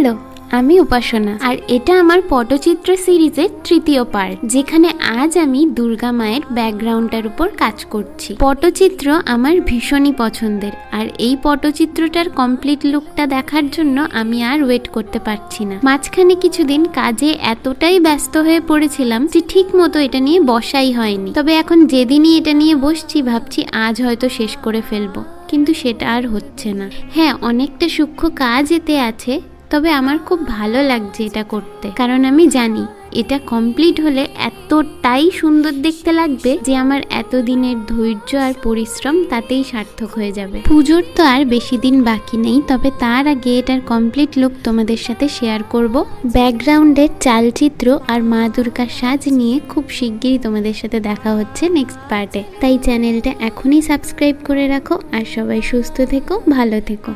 Hello, আমি উপাসনা। আর এটা আমার পটচিত্র সিরিজের তৃতীয় পার্ট, যেখানে আজ আমি দুর্গা মায়ের ব্যাকগ্রাউন্ডটার উপর কাজ করছি। পটচিত্র আমার ভীষণই পছন্দের, আর এই পটচিত্রটার কমপ্লিট লুকটা দেখার জন্য আমি আর ওয়েট করতে পারছি না। মাঝখানে কিছুদিন কাজে এতটাই ব্যস্ত হয়ে পড়েছিলাম যে ঠিক মতো এটা নিয়ে বসাই হয়নি। তবে এখন যেদিনই এটা নিয়ে বসছি, ভাবছি আজ হয়তো শেষ করে ফেলব, কিন্তু সেটা আর হচ্ছে না। হ্যাঁ অনেকটা সূক্ষ্ম কাজ এতে আছে তবে আমার খুব ভালো লাগছে এটা করতে। কারণ আমি জানি, এটা কমপ্লিট হলে এতটাই সুন্দর দেখতে লাগবে যে আমার এতদিনের ধৈর্য আর পরিশ্রম তাতেই সার্থক হয়ে যাবে। পুজোর তো আর বেশি দিন বাকি নেই, তবে তার আগে এটার কমপ্লিট লুক তোমাদের সাথে শেয়ার করব। ব্যাকগ্রাউন্ডের চালচিত্র আর মা দুর্গার সাজ নিয়ে খুব শিগগিরই তোমাদের সাথে দেখা হচ্ছে নেক্সট পার্টে তাই চ্যানেলটা এখনই সাবস্ক্রাইব করে রাখো আর সবাই সুস্থ থেকো, ভালো থেকো।